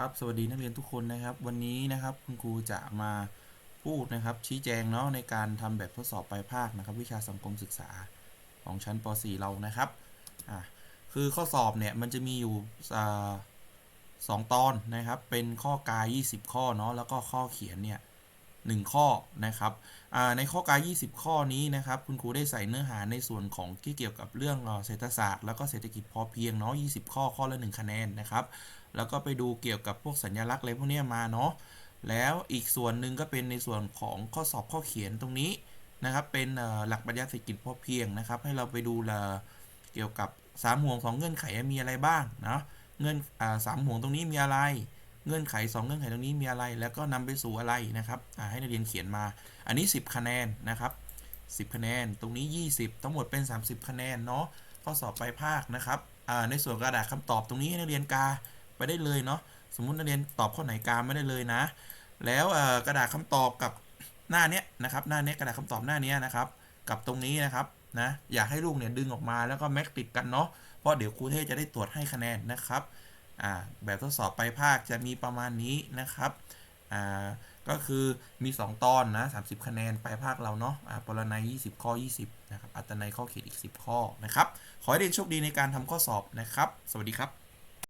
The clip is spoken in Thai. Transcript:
ครับสวัสดีนักเรียนทุกคนนะครับวันนี้นะครับคุณครูจะมาพูดนะครับ ชี้แจงเนาะในการทำแบบทดสอบปลายภาคนะครับ วิชาสังคมศึกษาของชั้นป .4 เรานะครับอ่าคือข้อสอบเนี่ยมันจะมีอยู่สองตอนนะครับ เป็นข้อกาย 20 ข้อเนาะแล้วก็ข้อเขียนเนี่ย หนึ่งข้อนะครับในข้อกาย 20 ข้อนี้นะครับ คุณครูได้ใส่เนื้อหาในส่วนของที่เกี่ยวกับเรื่องเศรษฐศาสตร์แล้วก็เศรษฐกิจพอเพียงเนาะ20 ข้อข้อละ 1 คะแนนนะครับ แล้วก็ไปดูเกี่ยวกับพวกสัญลักษณ์อะไรพวกนี้มาเนาะแล้วอีกส่วนหนึ่งก็เป็นในส่วนของข้อสอบข้อเขียนตรงนี้นะครับเป็นหลักปรัชญาเศรษฐกิจพอเพียงนะครับ ให้เราไปดูเอ่อเกี่ยวกับสามห่วงสองเงื่อนไขมีอะไรบ้างเนาะเงื่อนสามห่วงตรงนี้มีอะไร เงื่อนไขสองเงื่อนไขตรงนี้มีอะไร แล้วก็นำไปสู่อะไรนะครับให้นักเรียนเขียนมา อันนี้ 10 คะแนนนะครับ10 คะแนน ตรงนี้ 20 ทั้งหมดเป็น 30 คะแนนเนาะข้อสอบปลายภาคนะครับในส่วนกระดาษคำตอบตรงนี้ให้นักเรียนกาไปได้เลยเนาะสมมุตินักเรียนตอบข้อไหนกาไม่ได้เลยนะ แล้วกระดาษคำตอบกับหน้าเนี้ยนะครับหน้าเนี้ยกระดาษคำตอบหน้าเนี้ยนะครับ กับตรงนี้นะครับนะอยากให้ลูกเนี่ยดึงออกมาแล้วก็แม็กติดกันเนาะเพราะเดี๋ยวครูเทศจะได้ตรวจให้คะแนนนะครับ แบบทดสอบไปลายภาคจะมีประมาณนี้นะครับก็คือมี 2 ตอนนะ 30 คะแนนไปลายภาคเราเนาะอ่าปรนัย 20 ข้อ 20 นะครับ อัตนัยข้อเขียนอีก 10 ข้อนะครับ ขอให้เรียนโชคดีในการทำข้อสอบนะครับ สวัสดีครับ